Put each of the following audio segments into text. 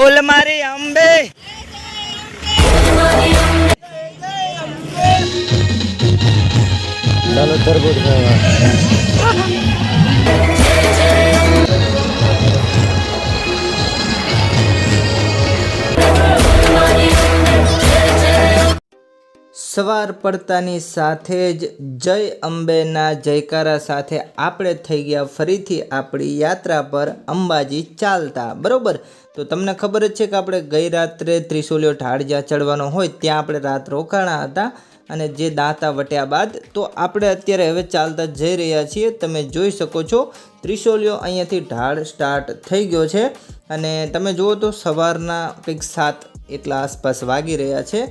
બોલ મારી અંબે. ચાલો તરબૂજ ખાવા. સવાર પડતાની સાથે જ જય અંબેના જયકારા સાથે આપણે થઈ ગયા ફરીથી આપણી યાત્રા પર અંબાજી ચાલતા, બરાબર? તો તમને ખબર જ છે કે આપણે ગઈ રાત્રે ત્રિશુલ્યો ઢાળ જ્યાં ચડવાનો હોય ત્યાં આપણે રાત રોકાણા હતા અને જે દાંતા વટ્યા બાદ તો આપણે અત્યારે હવે ચાલતા જઈ રહ્યા છીએ. તમે જોઈ શકો છો, ત્રિશોલિયો અહીંયાથી ઢાળ સ્ટાર્ટ થઈ ગયો છે અને તમે જુઓ તો સવારના કંઈક સાત એટલા આસપાસ વાગી રહ્યા છે.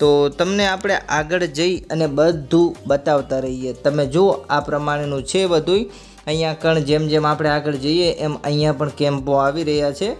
તો તમને આપણે આગળ જઈ અને બધું બતાવતા રહીએ. તમે જુઓ, આ પ્રમાણેનું છે બધું અહીંયા કણ જેમ જેમ આપણે આગળ જઈએ, એમ અહીંયા પણ કેમ્પો આવી રહ્યા છે.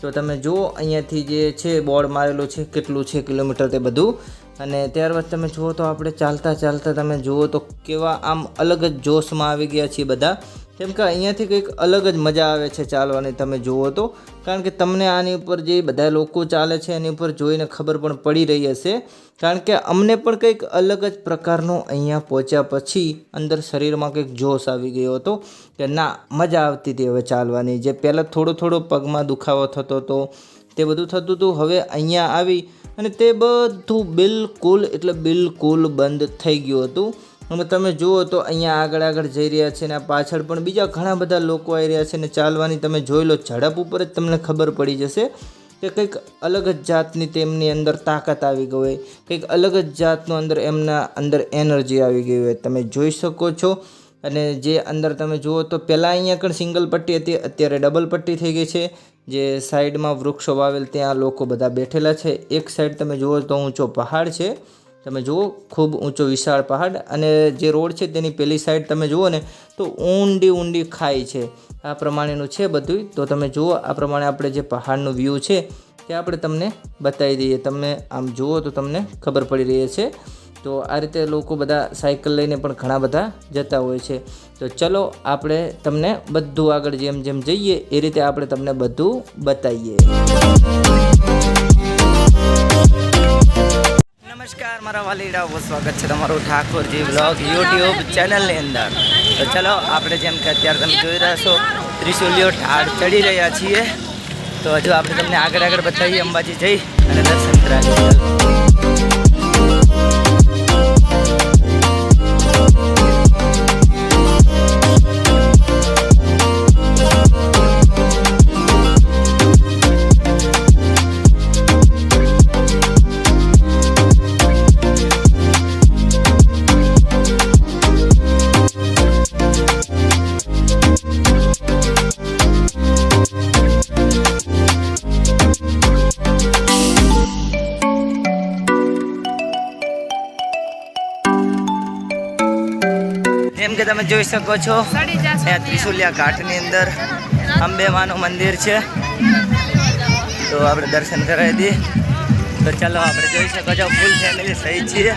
તો તમે જુઓ, અહીંયાથી જે છે, બોર્ડ મારેલું છે, કેટલું છે કિલોમીટર તે બધું. અને ત્યારબાદ તમે જુઓ તો આપણે ચાલતા ચાલતા તમે જુઓ તો કેવા આમ અલગ જ જોશમાં આવી ગયા છીએ બધા. કેમ કે અહીંયાથી કંઈક અલગ જ મજા આવે છે ચાલવાની તમે જુઓ તો. કારણ કે તમને આની ઉપર જે બધા લોકો ચાલે છે એની ઉપર જોઈને ખબર પણ પડી રહી હશે. કારણ કે અમને પણ કંઈક અલગ જ પ્રકારનો અહીંયા પહોંચ્યા પછી અંદર શરીરમાં કંઈક જોશ આવી ગયો હતો કે ના, મજા આવતી હતી હવે ચાલવાની. જે પહેલાં થોડો થોડો પગમાં દુખાવો થતો હતો, તે બધું થતું હતું, હવે અહીંયા આવી અને તે બધું બિલકુલ એટલે બિલકુલ બંધ થઈ ગયું હતું. અને તમે જુઓ તો અહીંયા આગળ આગળ જઈ રહ્યા છે અને પાછળ પણ બીજા ઘણા બધા લોકો આવી રહ્યા છે અને ચાલવાની તમે જોઈ લો ઝડપ ઉપર જ તમને ખબર પડી જશે કે કંઈક અલગ જ જાતની તેમની અંદર તાકાત આવી ગઈ હોય. કંઈક અલગ જ જાતનું અંદર એમના અંદર એનર્જી આવી ગઈ હોય. તમે જોઈ શકો છો અને જે અંદર તમે જુઓ તો પહેલાં અહીંયા પણ સિંગલ પટ્ટી હતી, અત્યારે ડબલ પટ્ટી થઈ ગઈ છે. જે સાઈડમાં વૃક્ષો વાવેલ ત્યાં લોકો બધા બેઠેલા છે. એક સાઈડ તમે જુઓ તો ઊંચો પહાડ છે. તમે જુઓ, ખૂબ ઊંચો વિશાળ પહાડ અને જે રોડ છે તેની પેલી સાઈડ તમે જુઓ ને, તો ઊંડી ઊંડી ખાઈ છે. આ પ્રમાણેનું છે બધું તો તમે જુઓ, આ પ્રમાણે આપણે જે પહાડનું વ્યૂ છે, તે આપણે તમને બતાવી દઈએ. તમે આમ જુઓ તો તમને ખબર પડી રહી છે તો આ રીતે લોકો બધા સાયકલ લઈને પણ ઘણા બધા જતા હોય છે. તો ચલો, આપણે તમને બધું આગળ જેમ જેમ જઈએ, એ રીતે આપણે તમને બધું બતાવીએ. નમસ્કાર, મારા વાલીડાઓ, સ્વાગત છે તમારું ઠાકોરજી બ્લોગ યુટ્યુબ ચેનલની અંદર. તો ચલો, આપણે જેમ કે અત્યારે તમે જોઈ રહ્યા છો ત્રિશુલીઓ ઠાર ચડી રહ્યા છીએ. તો હજુ આપણે તમને આગળ આગળ બતાવીએ, અંબાજી જઈ અને દર્શન કરાવીએ. તમે જોઈ શકો છો. અહીંયા ત્રિશુલિયા ઘાટની અંદર અંબેમાનું મંદિર છે. તો આપણે દર્શન કરાવી દઈએ. તો ચાલો આપણે જોઈ શકો છો ફૂલ ફેમિલી સહી છીએ.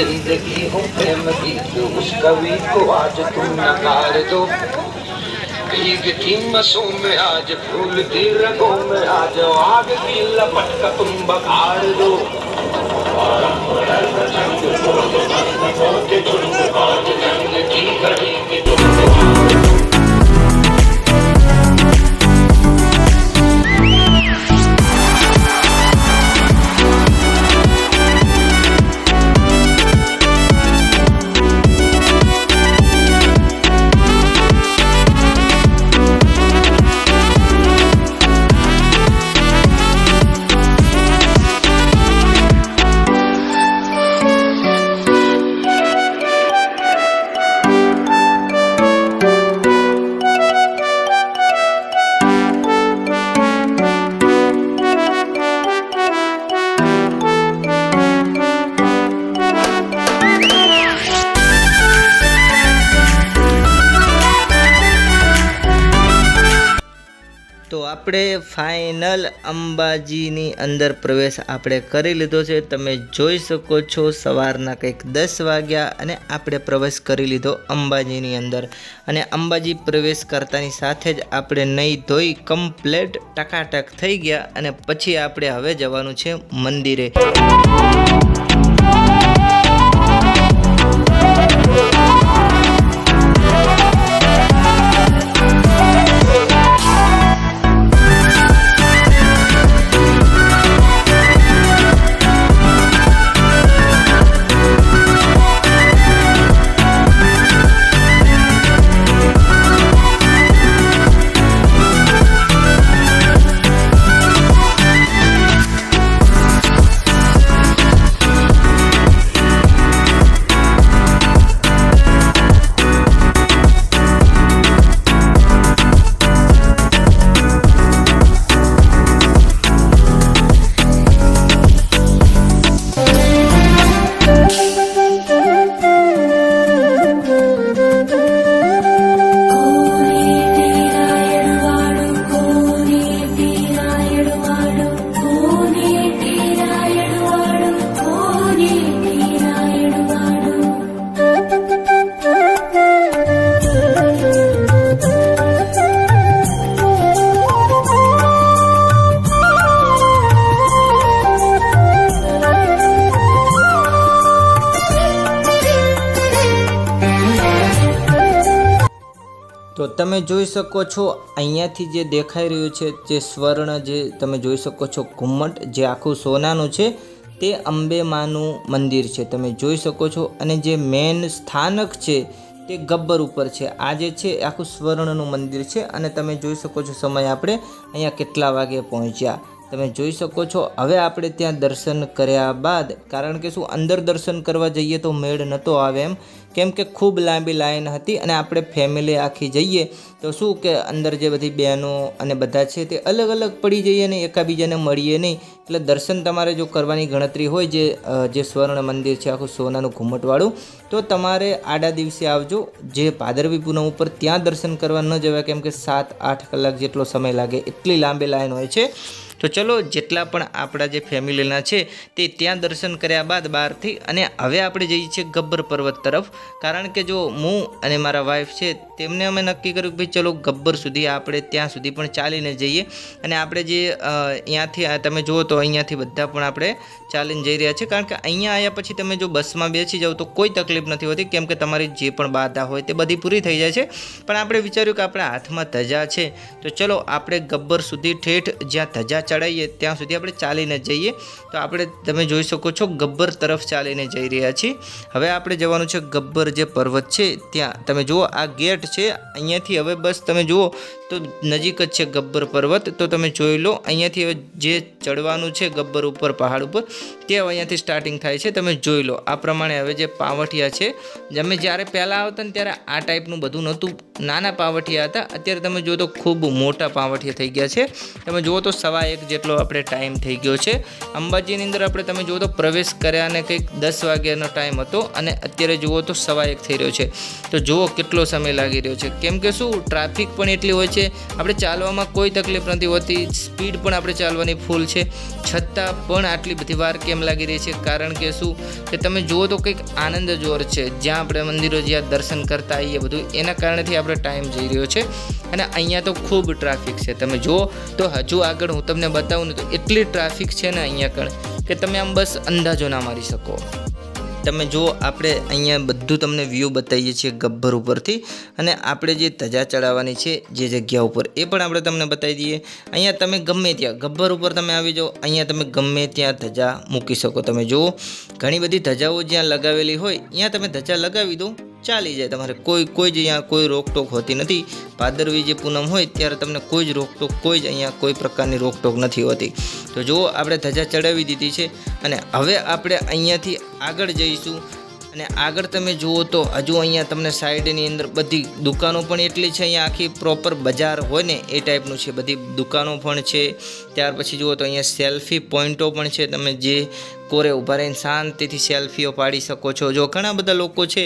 ज़िंदगी हो प्रेम गीत उस कवि को आज तुम नकार दो। मसों में आज फूल फूलती रगों में आज आग की लपट का तुम बकार दो जंग की घड़ी આપણે ફાઇનલ અંબાજીની અંદર પ્રવેશ આપણે કરી લીધો છે. તમે જોઈ શકો છો સવારના કંઈક દસ વાગ્યા અને આપણે પ્રવેશ કરી લીધો અંબાજીની અંદર. અને અંબાજી પ્રવેશ કરતાની સાથે જ આપણે નહીં ધોઈ કમ્પ્લેટ ટકાટક થઈ ગયા અને પછી આપણે હવે જવાનું છે મંદિરે. તમે જોઈ શકો છો, અહીંયાથી જે દેખાઈ રહ્યું છે, જે સ્વર્ણ જે તમે જોઈ શકો છો, ઘુમ્મટ જે આખું સોનાનું છે, તે અંબે માનું મંદિર છે. તમે જોઈ શકો છો અને જે મેન સ્થાનક છે, તે ગબ્બર ઉપર છે. આ જે છે આખું સ્વર્ણનું મંદિર છે અને તમે જોઈ શકો છો સમય આપણે અહીંયા કેટલા વાગે પહોંચ્યા. તમે જોઈ શકો છો. હવે આપણે ત્યાં દર્શન કર્યા બાદ, કારણ કે શું, અંદર દર્શન કરવા જઈએ તો મેળ નહોતો આવે એમ. કેમ કે ખૂબ લાંબી લાઈન હતી અને આપણે ફેમિલી આખી જઈએ તો શું કે અંદર જે બધી બહેનો અને બધા છે તે અલગ અલગ પડી જઈએ ને એકાબીજાને મળીએ નહીં. એટલે દર્શન તમારે જો કરવાની ગણતરી હોય જે જે સ્વર્ણ મંદિર છે આખું સોનાનું ઘુમટવાળું, તો તમારે આડા દિવસે આવજો. જે ભાદરવી પૂનમ ઉપર ત્યાં દર્શન કરવા ન જવાય, કેમ કે સાત આઠ કલાક જેટલો સમય લાગે, એટલી લાંબી લાઈન હોય છે. તો ચલો જેટલા પણ આપણા જે ફેમિલીના છે તે ત્યાં દર્શન કર્યા બાદ બહારથી અને હવે આપણે જઈએ છીએ ગબ્બર પર્વત તરફ. કારણ કે જો હું અને મારા વાઈફ છે તેમને અમે નક્કી કર્યું કે ભાઈ ચલો ગબ્બર સુધી આપણે ત્યાં સુધી પણ ચાલીને જઈએ. અને આપણે જે અહીંયાથી તમે જુઓ તો અહીંયાથી બધા પણ આપણે ચાલીને જઈ રહ્યા છે. કારણ કે અહીંયા આવ્યા પછી તમે જો બસમાં બેસી જાઓ તો કોઈ તકલીફ નથી હોતી. કેમ કે તમારી જે પણ બાધા હોય તે બધી પૂરી થઈ જાય છે. પણ આપણે વિચાર્યું કે આપણા હાથમાં ધજા છે. તો ચલો આપણે ગબ્બર સુધી ઠેઠ જ્યાં ધજા ચડાવીએ ત્યાં સુધી આપણે ચાલીને જઈએ. તો આપણે તમે જોઈ શકો છો ગબ્બર તરફ ચાલીને જઈ રહ્યા છીએ. હવે આપણે જવાનું છે ગબ્બર જે પર્વત છે ત્યાં. તમે જુઓ આ ગેટ છે. અહીંયાથી હવે બસ તમે જુઓ તો નજીક જ છે ગબ્બર પર્વત. તો તમે જોઈ લો, અહીંયાથી જે ચડવાનું છે ગબ્બર ઉપર, પહાડ ઉપર, તે અહીંયાથી સ્ટાર્ટિંગ થાય છે. તમે જોઈ લો, આ પ્રમાણે હવે જે પાવઠિયા છે અમે જ્યારે પહેલાં આવતા ને ત્યારે આ ટાઈપનું બધું નહોતું નાના પાવઠિયા હતા. અત્યારે તમે જુઓ તો ખૂબ મોટા પાવઠિયા થઈ ગયા છે. તમે જુઓ તો સવા એક જેટલો આપણે ટાઈમ થઈ ગયો છે. અંબાજીની અંદર આપણે તમે જુઓ તો પ્રવેશ કર્યા ને કંઈક દસ વાગ્યાનો ટાઈમ હતો અને અત્યારે જુઓ તો સવા એક થઈ રહ્યો છે. તો જુઓ કેટલો સમય લાગી રહ્યો છે. કેમ કે શું ટ્રાફિક પણ એટલી હોય છે. આપણે ચાલવામાં કોઈ તકલીફ નથી હોતી. સ્પીડ પણ આપણે ચાલવાની ફૂલ છે. છતાં પણ આટલી બધી વાર કેમ લાગી રહી છે? કારણ કે શું, કે તમે જુઓ તો કંઈક આનંદ જોર છે. જ્યાં આપણે મંદિરો જ્યાં દર્શન કરતા આવીએ બધું, એના કારણેથી આપણે ટાઈમ જઈ રહ્યો છે. અને અહીંયા તો ખૂબ ટ્રાફિક છે. તમે જુઓ તો હજુ આગળ હું તમને બતાવું ને તો એટલી ટ્રાફિક છે ને અહીંયા આગળ કે તમે આમ બસ અંદાજો ના મારી શકો. તમે જુઓ આપણે અહીંયા બધું તમને વ્યૂ બતાવીએ છીએ ગબ્બર ઉપરથી. અને આપણે જે ધજા ચડાવવાની છે જે જગ્યા ઉપર એ પણ આપણે તમને બતાવી દઈએ. અહીંયા તમે ગમે ત્યાં ગબ્બર ઉપર તમે આવી જાઓ, અહીંયા તમે ગમે ત્યાં ધજા મૂકી શકો. તમે જુઓ, ઘણી બધી ધજાઓ જ્યાં લગાવેલી હોય, ત્યાં તમે ધજા લગાવી દો. ચાલી જાય. તમારે કોઈ કોઈ જ અહીંયા કોઈ રોકટોક હોતી નથી. ભાદરવી જે પૂનમ હોય ત્યારે તમને કોઈ જ રોકટોક, કોઈ જ અહીંયા કોઈ પ્રકારની રોકટોક નથી હોતી. તો જુઓ, આપણે ધજા ચડાવી દીધી છે અને હવે આપણે અહીંયાથી આગળ જઈશું. અને આગળ તમે જુઓ તો હજુ અહીંયા તમને સાઈડની અંદર બધી દુકાનો પણ એટલી છે અહીંયા આખી પ્રોપર બજાર હોય ને એ ટાઈપનું છે. બધી દુકાનો પણ છે. ત્યાર પછી જુઓ તો અહીંયા સેલ્ફી પોઈન્ટો પણ છે. તમે જે કોરે ઊભા રહીને શાંતિથી સેલ્ફીઓ પાડી શકો છો. જો ઘણા બધા લોકો છે,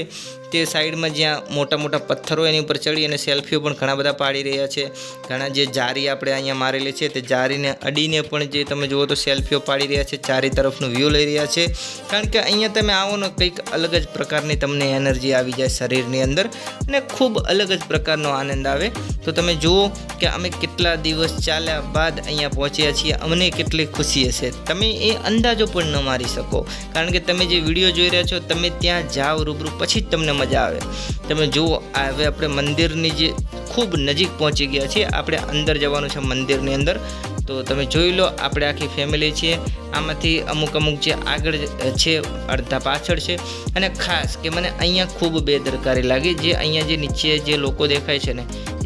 તે સાઈડમાં જ્યાં મોટા મોટા પથ્થરો એની ઉપર ચડી અને સેલ્ફીઓ પણ ઘણા બધા પાડી રહ્યા છે. ઘણા જે જારી આપણે અહીંયા મારેલી છે, તે જારીને અડીને પણ જે તમે જુઓ તો સેલ્ફીઓ પાડી રહ્યા છે, ચારે તરફનું વ્યૂ લઈ રહ્યા છે. કારણ કે અહીંયા તમે આવો ને કંઈક અલગ જ પ્રકારની તમને એનર્જી આવી જાય શરીરની અંદર અને ખૂબ અલગ જ પ્રકારનો આનંદ આવે. તો તમે જુઓ કે અમે કેટલા દિવસ ચાલ્યા બાદ અહીંયા પહોંચ્યા છીએ, અમને કેટલી ખુશી હશે. તમે એ અંદાજો પણ ન મારી શકો. કારણ કે તમે જે વીડિયો જોઈ રહ્યા છો, તમે ત્યાં જાઓ રૂબરૂ, પછી જ તમને મજા આવે. તમે જુઓ, આ હવે આપણે મંદિરની જે ખૂબ નજીક પહોંચી ગયા છીએ. આપણે અંદર જવાનું છે મંદિરની અંદર. તો તમે જોઈ લો, આપણે આખી ફેમિલી છીએ. આમાંથી અમુક અમુક જે આગળ છે, અડધા પાછળ છે. અને ખાસ કે મને અહીંયા ખૂબ બેદરકારી લાગી. જે અહીંયા જે નીચે જે લોકો દેખાય છે ને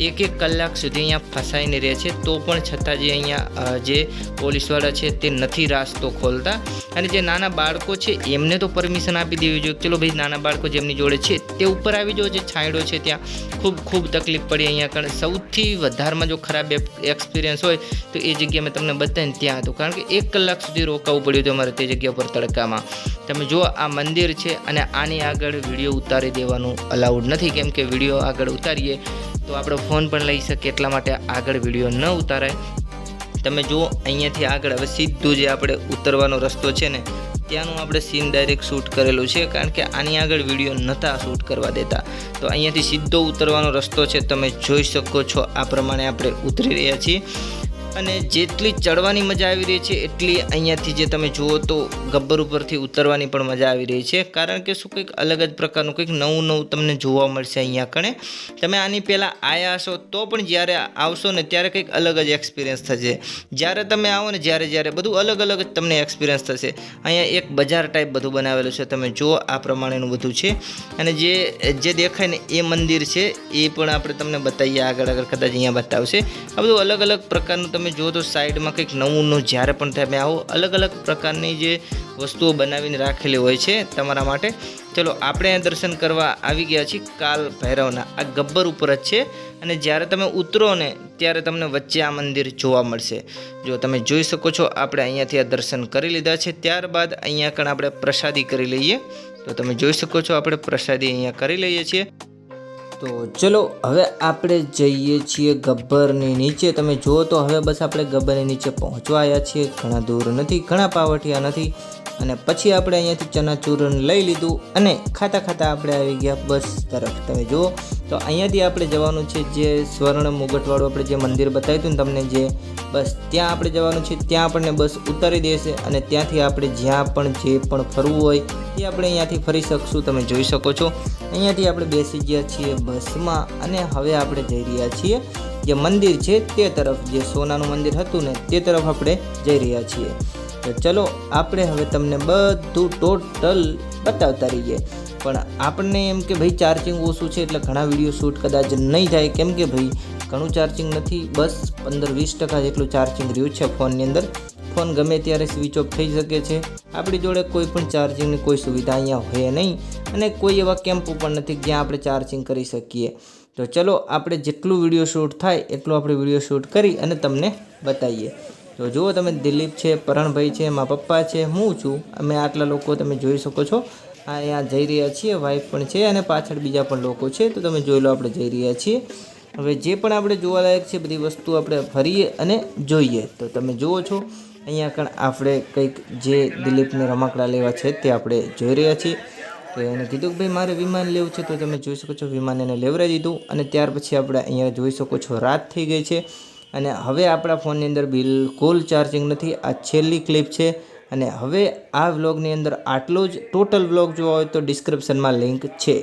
એક એક કલાક સુધી અહીંયા ફસાઈને રહે છે, તો પણ છતાં જે અહીંયા જે પોલીસવાળા છે તે નથી રાસ્તો ખોલતા. અને જે નાના બાળકો છે, એમને તો પરમિશન આપી દેવી જોઈએ ચલો ભાઈ નાના બાળકો જેમની જોડે છે, તે ઉપર આવી જાઓ, જે છાંયડો છે ત્યાં ખૂબ ખૂબ તકલીફ પડી અહીંયા કારણ સૌથી વધારમાં જો ખરાબ એક્સપિરિયન્સ હોય, તો એ જગ્યા મેં તમને બતાવીને ત્યાં હતું. કારણ કે એક કલાક સુધી રોકાવું પડ્યું હતું અમારે તે જગ્યા પર તડકામાં. તમે જુઓ, આ મંદિર છે અને આની આગળ વીડિયો ઉતારી દેવાનું અલાઉડ નથી. કેમ કે વીડિયો આગળ ઉતારીએ તો આપણો ફોન પણ લઈ શકીએ એટલા માટે આગળ વીડિયો ન ઉતારાય. તમે જુઓ, અહીંયાથી આગળ હવે સીધું જે આપણે ઉતરવાનો રસ્તો છે ને, ત્યાંનું આપણે સીન ડાયરેક્ટ શૂટ કરેલું છે, કારણ કે આની આગળ વીડિયો નહોતા શૂટ કરવા દેતા. તો અહીંયાથી સીધો ઉતરવાનો રસ્તો છે, તમે જોઈ શકો છો, આ પ્રમાણે આપણે ઉતરી રહ્યા છીએ. અને જેટલી ચડવાની મજા આવી રહી છે, એટલી અહીંયાથી જે તમે જુઓ તો ગબ્બર ઉપરથી ઉતરવાની પણ મજા આવી રહી છે. કારણ કે શું કંઈક અલગ જ પ્રકારનું કંઈક નવું નવું તમને જોવા મળશે અહીંયા કણે. તમે આની પહેલાં આવ્યા હશો તો પણ જ્યારે આવશો ને ત્યારે કંઈક અલગ જ એક્સપિરિયન્સ થશે. જ્યારે તમે આવો ને જ્યારે જ્યારે બધું અલગ અલગ જ તમને એક્સપિરિયન્સ થશે. અહીંયા એક બજાર ટાઈપ બધું બનાવેલું છે, તમે જુઓ આ પ્રમાણેનું બધું છે. અને જે જે દેખાય ને એ મંદિર છે, એ પણ આપણે તમને બતાવીએ આગળ આગળ કદાચ અહીંયા બતાવશે. આ બધું અલગ અલગ પ્રકારનું તમે જુઓ તો સાઈડમાં કંઈક નવું જ્યારે પણ તમે આવો, અલગ અલગ પ્રકારની જે વસ્તુઓ બનાવીને રાખેલી હોય છે તમારા માટે. ચલો, આપણે દર્શન કરવા આવી ગયા છીએ કાલ ભૈરવના. આ ગબ્બર ઉપર જ છે અને જ્યારે તમે ઉતરો ને ત્યારે તમને વચ્ચે આ મંદિર જોવા મળશે. જો તમે જોઈ શકો છો, આપણે અહીંયાથી આ દર્શન કરી લીધા છે. ત્યારબાદ અહીંયા કણ આપણે પ્રસાદી કરી લઈએ. તો તમે જોઈ શકો છો, આપણે પ્રસાદી અહીંયા કરી લઈએ છીએ. તો ચલો, હવે આપણે જઈએ છીએ ગબ્બરની નીચે. તમે જુઓ તો હવે બસ આપણે ગબ્બરની નીચે પહોંચવાયા છીએ. ઘણા દૂર નથી, ઘણા પાવઠિયા નથી. અને પછી આપણે અહીંયાથી ચનાચૂરણ લઈ લીધું અને ખાતા ખાતા આપણે આવી ગયા બસ તરફ. તમે જુઓ તો અહીંયાથી આપણે જવાનું છે જે સ્વર્ણ મુગટવાળું આપણે જે મંદિર બતાવ્યું હતું ને તમને જે, બસ ત્યાં આપણે જવાનું છે. ત્યાં આપણને બસ ઉતારી દેશે અને ત્યાંથી આપણે જ્યાં પણ જે પણ ફરવું હોય એ આપણે અહીંયાથી ફરી શકશું. તમે જોઈ શકો છો. અહીંયાથી આપણે બેસી ગયા છીએ બસમાં અને હવે આપણે જઈ રહ્યા છીએ જે મંદિર છે તે તરફ, જે સોનાનું મંદિર હતું ને તે તરફ આપણે જઈ રહ્યા છીએ. તો ચલો, આપણે હવે તમને બધું ટોટલ બતાવતા રહીએ. પણ આપણને એમ કે ભાઈ ચાર્જિંગ ઓછું છે એટલે ઘણા વીડિયો શૂટ કદાચ નહીં થાય. કેમ કે ભાઈ, ઘણું ચાર્જિંગ નથી. બસ પંદર વીસ ટકા જેટલું ચાર્જિંગ રહ્યું છે ફોનની અંદર. ફોન ગમે ત્યારે સ્વિચ ઓફ થઈ શકે છે. આપણી જોડે કોઈ પણ ચાર્જિંગની કોઈ સુવિધા અહીંયા હોય નહીં અને કોઈ એવા કેમ્પ પણ નથી જ્યાં આપણે ચાર્જિંગ કરી શકીએ. તો ચલો, આપણે જેટલું વીડિયો શૂટ થાય એટલું આપણે વીડિયો શૂટ કરી અને તમને બતાવીએ. તો જુઓ, તમે દિલીપ છે, પરણભાઈ છે મારા પપ્પા છે, હું છું. અમે આટલા લોકો તમે જોઈ શકો છો. અહીંયા જઈ રહ્યા છીએ વાઈફ પણ છે અને પાછળ બીજા પણ લોકો છે. તો તમે જોઈ લો, આપણે જઈ રહ્યા છીએ. હવે જે પણ આપણે જોવાલાયક છે બધી વસ્તુ આપણે ફરીએ અને જોઈએ. તો તમે જુઓ છો અહીંયા પણ આપણે કંઈક જે દિલીપને રમકડા લેવા છે તે આપણે જોઈ રહ્યા છીએ. તો એને કીધું કે ભાઈ, મારે વિમાન લેવું છે તો તમે જોઈ શકો છો, વિમાન એને લેવડાવી દીધું અને ત્યાર પછી આપણે અહીંયા જોઈ શકો છો, રાત થઈ ગઈ છે અને હવે આપણા ફોનની અંદર બિલકુલ ચાર્જિંગ નથી. આ છેલ્લી ક્લિપ છે અને હવે આ વ્લોગની અંદર આટલો જ ટોટલ વ્લોગ જોવા હોય તો ડિસ્ક્રિપ્શનમાં લિંક છે.